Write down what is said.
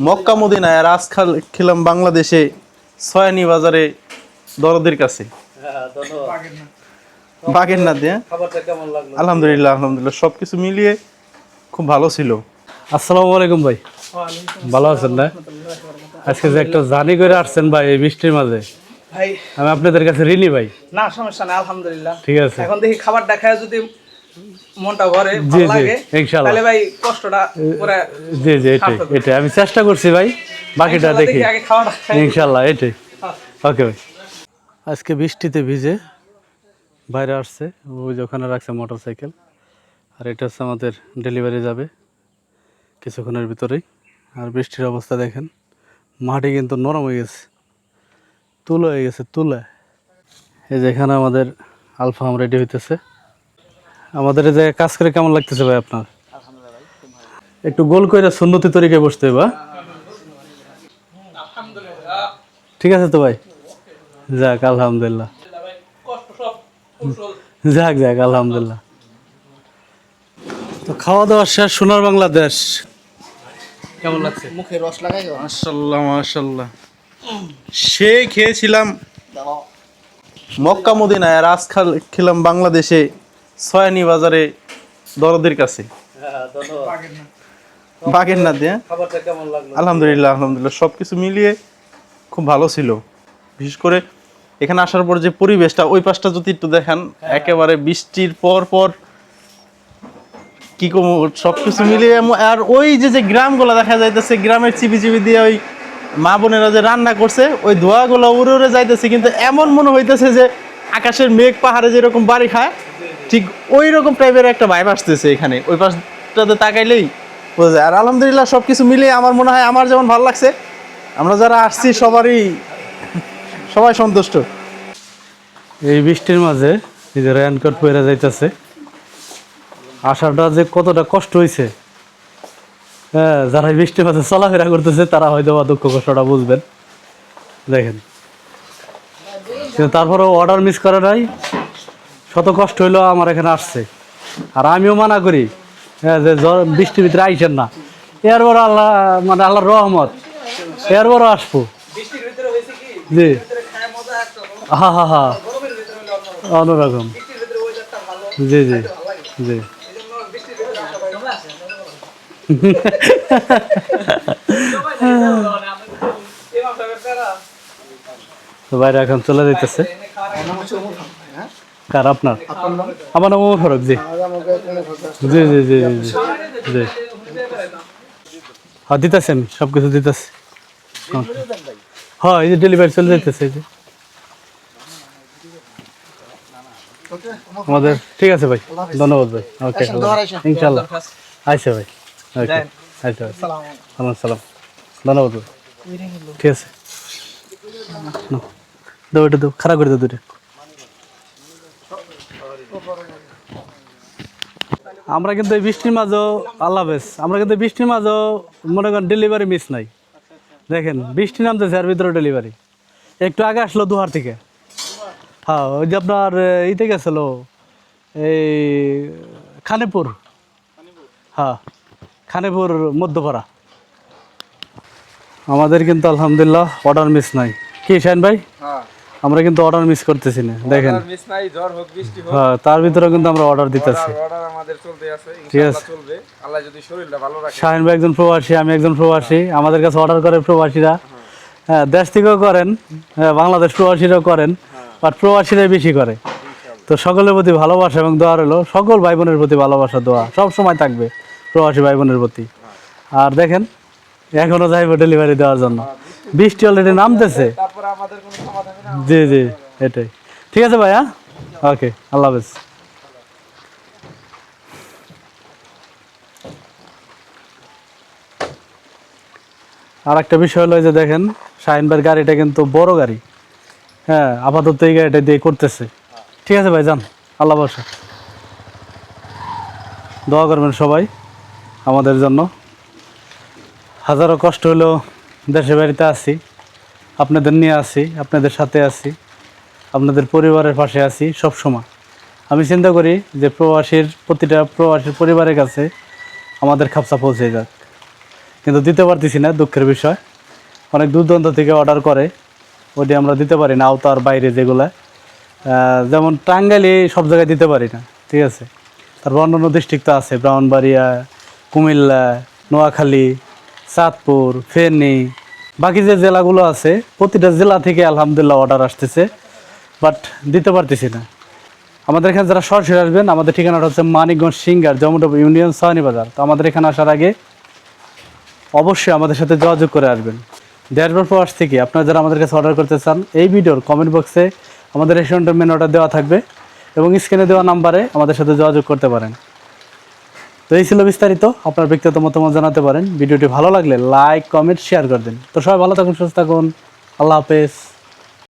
মক্কা মদিনায় আর আজ খাল- খেলাম বাংলাদেশে সয়ানি বাজারে দরদের কাছে। বাগের না দিয়ে খাবারটা কেমন লাগল? আলহামদুলিল্লাহ আলহামদুলিল্লাহ সব কিছু মিলিয়ে খুব ভালো ছিল। আসসালামু আলাইকুম ভাই। ভালো আছেন না? আজকে যে একটা জানি করে আসছেন ভাই এই বৃষ্টির মাঝে। আমি আপনাদের কাছে ঋণী ভাই। না সমস্যা নেই আলহামদুলিল্লাহ। ঠিক আছে। এখন দেখি খাবার দেখায় যদি মনটা ভরে জি, ভালো জি, লাগে ইনশাআল্লাহ। তাহলে ভাই কষ্টটা পুরো জি জি এটাই এটাই। আমি চেষ্টা করছি ভাই বাকিটা দেখি ইনশাল্লাহ এটাই। ওকে ভাই। আজকে বৃষ্টিতে ভিজে বাইরে আসছে ওই যে ওখানে রাখছে মোটর সাইকেল আর এটা হচ্ছে আমাদের ডেলিভারি যাবে কিছুক্ষণের ভিতরেই। আর বৃষ্টির অবস্থা দেখেন মাটি কিন্তু নরম হয়ে গেছে তুলো হয়ে গেছে তুলে এই যে এখানে আমাদের আলফাম রেডি হইতেছে। আমাদের এই যে কাজ করে কেমন লাগতেছে ভাই আপনার? একটু গোল করে সুন্নতি তরিকে বসতে হবে হ্যাঁ? ঠিক আছে তো ভাই? যাক আলহামদুলিল্লাহ। কষ্ট সব কৌশল যাক যাক আলহামদুলিল্লাহ। তো খাওয়া দাওয়া শেষ সোনার বাংলাদেশ। কেমন লাগছে? মুখে রস লাগাই মাশাল্লাহ মাশাল্লাহ সে খেয়েছিলাম মক্কা মদিনায় আর আজ খাল- খেলাম বাংলাদেশে। সয়ানি বাজারে দরদের কাছে। বাগের না দিয়ে লাগল? আলহামদুলিল্লাহ আলহামদুলিল্লাহ। সব কিছু মিলিয়ে খুব ভালো ছিল। বিশেষ করে এখানে আসার পর যে পরিবেশটা ওই পাশটা যদি একটু দেখেন একেবারে বৃষ্টির পর পর কি কম সব কিছু মিলিয়ে আর ওই যে যে গ্রামগুলো দেখা যাইতেছে গ্রামের চিবি চিবি দিয়ে ওই মা বোনেরা যে রান্না করছে ওই ধোঁয়াগুলো উড়ে উড়ে যাইতেছে। কিন্তু এমন মনে হইতেছে যে আকাশের মেঘ পাহাড়ে যেরকম বাড়ি খায় ঠিক ওই রকম টাইপের একটা ভাইব আসতেছে এখানে। ওই পাশটাতে তাকাইলেই বোঝা আর আলহামদুলিল্লাহ সব কিছু মিলিয়ে আমার মনে হয় আমার যেমন ভালো লাগছে, আমরা যারা আসছি সবারই সবাই সন্তুষ্ট। এই বৃষ্টির মাঝে এই যে রেনকোট যাইতেছে আসাটা যে কতটা কষ্ট হয়েছে হ্যাঁ যারা বৃষ্টির মাঝে চলাফেরা করতেছে, তারা হয়তো বা দুঃখ কষ্টটা বুঝবেন। দেখেন। কিন্তু তারপরেও অর্ডার মিস করা নাই। শত কষ্ট হইলেও আমার এখানে আসছে। আর আমিও মানা করি হ্যাঁ যে জ্বর, বৃষ্টির ভিতরে আইসেন না। এর বড় আল্লাহ মানে আল্লাহর রহমত। এর বড় আসব। জি। হা হা হা। জি জি। জি। তো বাইরে এখন চলে খাওয়ার কার আপনার? আমার নাম ওমর ফারুক জি। জি জি জি জি জি জি। হ্যাঁ দিতেছি আমি সব কিছু দিতেছি। হ্যাঁ এই যে ডেলিভারি চলে যাইতেছে এই যে। আমাদের ঠিক আছে ভাই ধন্যবাদ ভাই। ওকে ইনশাল্লাহ। আইসে ভাই ওকে আইসে ভাই। সালাম। ধন্যবাদ ভাই। ঠিক আছে। দাও এটা দাও খারাপ করে দাও দুটো আমরা কিন্তু এই বৃষ্টির মাঝেও আল্লাহ হাফেজ, আমরা কিন্তু বৃষ্টির মাঝেও মনে করেন ডেলিভারি মিস নাই। দেখেন, বৃষ্টি নামতেছে আর ভিতরে ডেলিভারি একটু আগে আসলো দুহার থেকে। হ্যাঁ ওই যে আপনার ইতে গেছিল, এই খানেপুর। হ্যাঁ খানেপুর মধ্যপাড়া। আমাদের কিন্তু আলহামদুলিল্লাহ অর্ডার মিস নাই। কি শাইন ভাই? আমরা কিন্তু অর্ডার মিস করতেছি না দেখেন। মিস নাই ঝড় হোক বৃষ্টি হোক। হ্যাঁ তার ভিতরে কিন্তু আমরা অর্ডার দিতেছি। অর্ডার আমাদের চলতে আছে ইনশাআল্লাহ চলবে। আল্লাহ যদি শরীরটা ভালো রাখে। শাহিন ভাই একজন প্রবাসী আমি একজন প্রবাসী। আমাদের কাছে অর্ডার করে প্রবাসীরা। হ্যাঁ। দেশ থেকেও করেন হ্যাঁ বাংলাদেশ প্রবাসীরাও করেন বাট প্রবাসীরাই বেশি করে। তো সকলের প্রতি ভালোবাসা এবং দোয়া রইল। সকল ভাই বোনের প্রতি ভালোবাসা দোয়া সব সময় থাকবে প্রবাসী ভাই বোনের প্রতি আর দেখেন এখনও যাইব ডেলিভারি দেওয়ার জন্য। বৃষ্টি অলরেডি নামতেছে। জি জি এটাই। ঠিক আছে ভাই হ্যাঁ ওকে আল্লাহ হাফেজ। আর একটা বিষয় হলো যে দেখেন শাহিনবার গাড়িটা কিন্তু বড় গাড়ি। হ্যাঁ আপাতত এই গাড়িটা দিয়ে করতেছে। ঠিক আছে ভাই যান আল্লাহ বসা দোয়া করবেন সবাই আমাদের জন্য। হাজারো কষ্ট হলেও দেশে বাড়িতে আছি, আপনাদের নিয়ে আছি, আপনাদের সাথে আছি, আপনাদের পরিবারের পাশে আছি সব সময় আমি চিন্তা করি যে প্রবাসীর প্রতিটা প্রবাসীর পরিবারের কাছে আমাদের খাপসা পৌঁছে যাক। কিন্তু দিতে পারতেছি না দুঃখের বিষয়। অনেক দূর দূরান্ত থেকে অর্ডার করে, ওটি আমরা দিতে পারি না, আওতার বাইরে যেগুলা। যেমন টাঙ্গাইলে সব জায়গায় দিতে পারি না, ঠিক আছে। তারপর অন্যান্য ডিস্ট্রিক্ট তো আছে, ব্রাহ্মণবাড়িয়া, কুমিল্লা, নোয়াখালী চাঁদপুর, ফেনী, বাকি যে জেলাগুলো আছে, প্রতিটা জেলা থেকে আলহামদুলিল্লাহ অর্ডার আসতেছে বাট দিতে পারতেছি না। আমাদের এখানে যারা সরাসরি আসবেন, আমাদের ঠিকানাটা হচ্ছে মানিকগঞ্জ সিঙ্গার জমটপ ইউনিয়ন সাহানি তো আমাদের এখানে আসার আগে অবশ্যই আমাদের সাথে যোগাযোগ করে আসবেন। দেড়বার প্রবাস থেকে আপনারা যারা আমাদের কাছে অর্ডার করতে চান, এই ভিডিওর কমেন্ট বক্সে আমাদের রেস্টুরেন্টের মেনু অর্ডার দেওয়া থাকবে এবং স্ক্রিনে দেওয়া নাম্বারে আমাদের সাথে যোগাযোগ করতে পারেন। তো এই ছিল বিস্তারিত। আপনার ব্যক্তিগত মতামত জানাতে পারেন। ভিডিওটি ভালো লাগলে লাইক, কমেন্ট শেয়ার করে দিন। তো সবাই ভালো থাকুন, সুস্থ থাকুন। আল্লাহ হাফেজ।